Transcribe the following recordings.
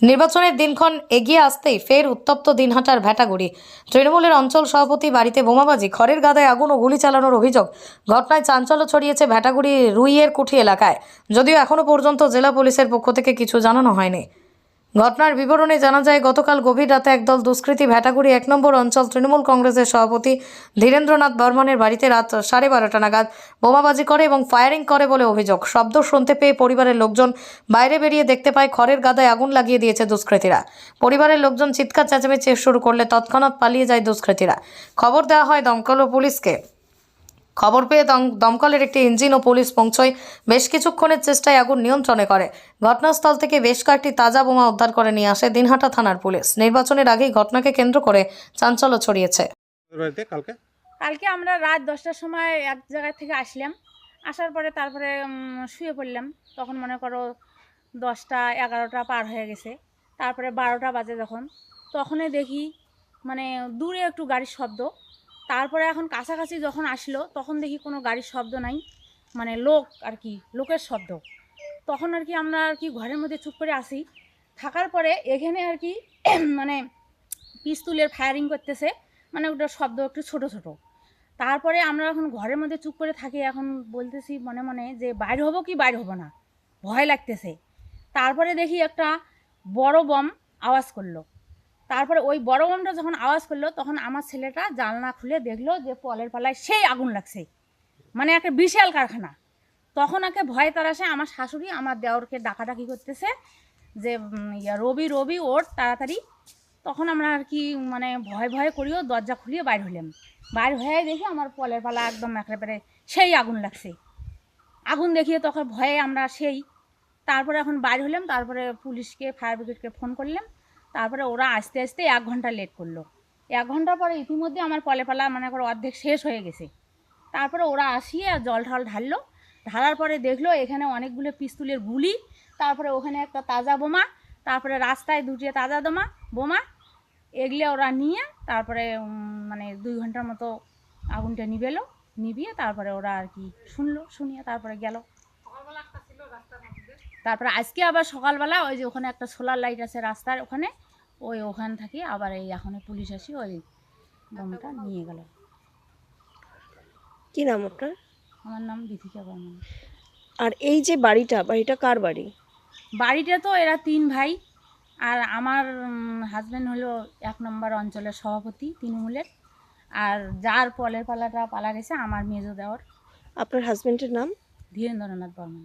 নির্বাচনের দিনক্ষণ এগিয়ে আসতেই ফের উত্তপ্ত দিনহাটার ভ্যাটাগুড়ি তৃণমূলের অঞ্চল সভাপতি বাড়িতে বোমাবাজি, খড়ের গাদায় আগুন ও গুলি চালানোর অভিযোগ। ঘটনায় চাঞ্চল্য ছড়িয়েছে ভ্যাটাগুড়ি রুইয়ের কুঠি এলাকায়। যদিও এখনও পর্যন্ত জেলা পুলিশের পক্ষ থেকে কিছু জানানো হয়নি। ঘটনার বিবরণে জানা যায়, গতকাল গভীর রাতে একদল দুষ্কৃতী ভ্যাটাগুড়ি এক নম্বর অঞ্চল তৃণমূল কংগ্রেসের সভাপতি ধীরেন্দ্রনাথ বর্মনের বাড়িতে রাত সাড়ে বারোটা নাগাদ বোমাবাজি করে এবং ফায়ারিং করে বলে অভিযোগ। শব্দ শুনতে পেয়ে পরিবারের লোকজন বাইরে বেরিয়ে দেখতে পায়, খড়ের গাদায় আগুন লাগিয়ে দিয়েছে দুষ্কৃতীরা। পরিবারের লোকজন চিৎকার চেঁচামেচি শুরু করলে তৎক্ষণাৎ পালিয়ে যায় দুষ্কৃতীরা। খবর দেওয়া হয় দমকল ও পুলিশকে। খবর পেয়ে দম- দমকলের একটি ইঞ্জিন ও পুলিশ পৌঁছয়। বেশ কিছুক্ষণের চেষ্টায় আগুন নিয়ন্ত্রণে করে। ঘটনাস্থল থেকে বেশ কয়েকটি তাজা বোমা উদ্ধার করে নিয়ে আসে দিনহাটা থানার পুলিশ। নির্বাচনের আগেই ঘটনাকে কেন্দ্র করে চাঞ্চল্য ছড়িয়েছে। কালকে? কালকে আমরা রাত দশটার সময় এক জায়গা থেকে আসলাম। আসার পরে তারপরে শুয়ে পড়লাম। তখন মনে করো দশটা এগারোটা পার হয়ে গেছে। তারপরে বারোটা বাজে যখন। তখনই দেখি মানে দূরে একটু গাড়ির শব্দ। তারপরে এখন কাছাকাছি যখন আসলো, তখন দেখি কোনো গাড়ির শব্দ নাই। মানে লোক আর কি, লোকের শব্দ। তখন আর কি আমরা আর কি ঘরের মধ্যে চুপ করে আসি থাকার পরে এখানে আর কি মানে পিস্তুলের ফায়ারিং করতেছে। মানে ওটার শব্দ একটু ছোট ছোট। তারপরে আমরা এখন ঘরের মধ্যে চুপ করে থাকি। এখন বলতেছি মনে মনে যে, বাইর হব কি বাইর হব না? ভয় লাগতেছে। তারপরে দেখি একটা বড় বম আওয়াজ করল। তারপরে ওই বড় বমটা যখন আওয়াজ করল, তখন আমার ছেলেটা জানলা খুলে দেখল যে পলের পালায় সেই আগুন লাগছে। মানে একটা বিশাল কারখানা। তখন একে ভয় তারাসে আমার শাশুড়ি আমার দেওরকে ডাকাডাকি করতেছে যে রবি রবি ওর তাড়াতাড়ি। তখন আমরা আর কি মানে ভয় ভয় করিও দরজা খুলিয়ে বাইর হলাম বাইর হয়ে দেখি আমার পলের পালা একদম একেবারে সেই আগুন লাগছে। আগুন দেখিয়ে তখন ভয়ে আমরা সেই। তারপরে এখন বাইর হলাম তারপরে পুলিশকে ফায়ার ব্রিগেডকে ফোন করলাম। তারপরে ওরা আস্তে আস্তে এক ঘণ্টা লেট করল। এক ঘণ্টা পরে ইতিমধ্যে আমার পলে পালা মনে করো অর্ধেক শেষ হয়ে গেছে। তারপরে ওরা আসিয়ে জল ঢল ঢাললো। ঢালার পরে দেখল এখানে অনেকগুলো পিস্তুলের গুলি। তারপরে ওখানে একটা তাজা বোমা, তারপরে রাস্তায় দুটি তাজা বোমা বোমা এগুলো ওরা নিয়ে তারপরে মানে দুই ঘণ্টার মতো আগুনটা নিবেলো, নিবিয়ে তারপরে ওরা আর কি শুনলো, শুনিয়ে তারপরে গেল। তারপরে আজকে আবার সকালবেলা ওই যে ওখানে একটা সোলার লাইট আছে রাস্তার ওখানে ওই ওখান থেকে আবার এই এখন পুলিশ আসি ওই বোমটা নিয়ে গেল। কি নাম আপনার? আমার নাম দীপিকা বর্মন। আর এই যে বাড়িটা বাড়িটা কার বাড়ি? বাড়িটা তো এরা তিন ভাই আর আমার হাজব্যান্ড হলো এক নম্বর অঞ্চলের সভাপতি তৃণমূলের আর যার পলের পালাটা পালা গেছে আমার মেজো দেওয়ার আপনার হাজবেন্ডের নাম? ধীরেন্দ্রনাথ বর্মন।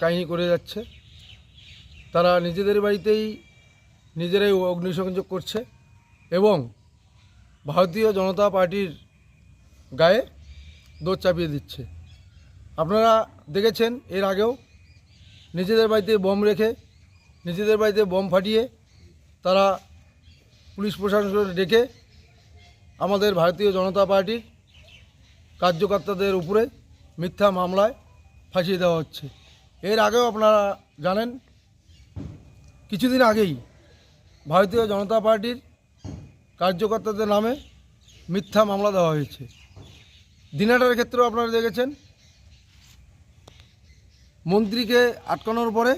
কাহিনী করে যাচ্ছে। তারা নিজেদের বাড়িতেই নিজেরাই অগ্নিসংযোগ করছে এবং ভারতীয় জনতা পার্টির গায়ে দোষ চাপিয়ে দিচ্ছে। আপনারা দেখেছেন এর আগেও নিজেদের বাড়িতে বোম রেখে, নিজেদের বাড়িতে বোম ফাটিয়ে তারা পুলিশ প্রশাসন ডেকে আমাদের ভারতীয় জনতা পার্টির কার্যকর্তাদের উপরে মিথ্যা মামলায় ফাঁসিয়ে দেওয়া হচ্ছে। এর আগেও আপনারা জানেন, কিছুদিন আগেই ভারতীয় জনতা পার্টির কার্যকর্তাদের নামে মিথ্যা মামলা দেওয়া হয়েছে। দিনাটার ক্ষেত্রেও আপনারা দেখেছেন, মন্ত্রীকে আটকানোর পরে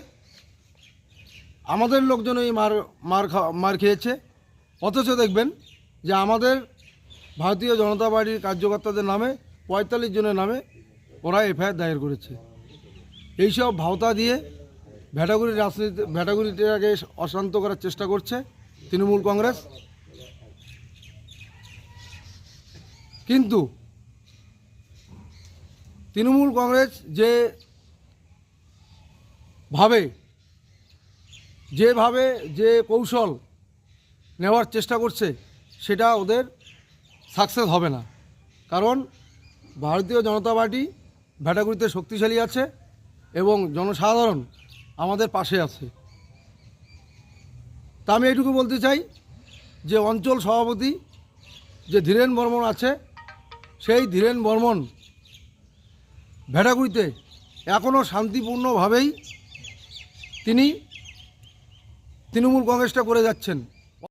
আমাদের লোকজন লোকজনই মার মার মার খেয়েছে। অথচ দেখবেন যে আমাদের ভারতীয় জনতা পার্টির কার্যকর্তাদের নামে পঁয়তাল্লিশ জনের নামে ওরা এফআইআর দায়ের করেছে। এইসব ভাওতা দিয়ে ভ্যাটাগুড়ির রাজনীতি ভ্যাটাগুড়িটাকে অশান্ত করার চেষ্টা করছে তৃণমূল কংগ্রেস। কিন্তু তৃণমূল কংগ্রেস যে ভাবে যেভাবে যে কৌশল নেওয়ার চেষ্টা করছে, সেটা ওদের সাকসেস হবে না। কারণ ভারতীয় জনতা পার্টি ভ্যাটাগুড়িতে শক্তিশালী আছে। এবং জনসাধারণ আমাদের পাশে আছে। তা আমি এইটুকু বলতে চাই যে অঞ্চল সভাপতি যে ধীরেন বর্মন আছে, সেই ধীরেন বর্মন ভেটাগুড়িতে এখনও শান্তিপূর্ণভাবেই তিনি তৃণমূল কংগ্রেসটা করে যাচ্ছেন।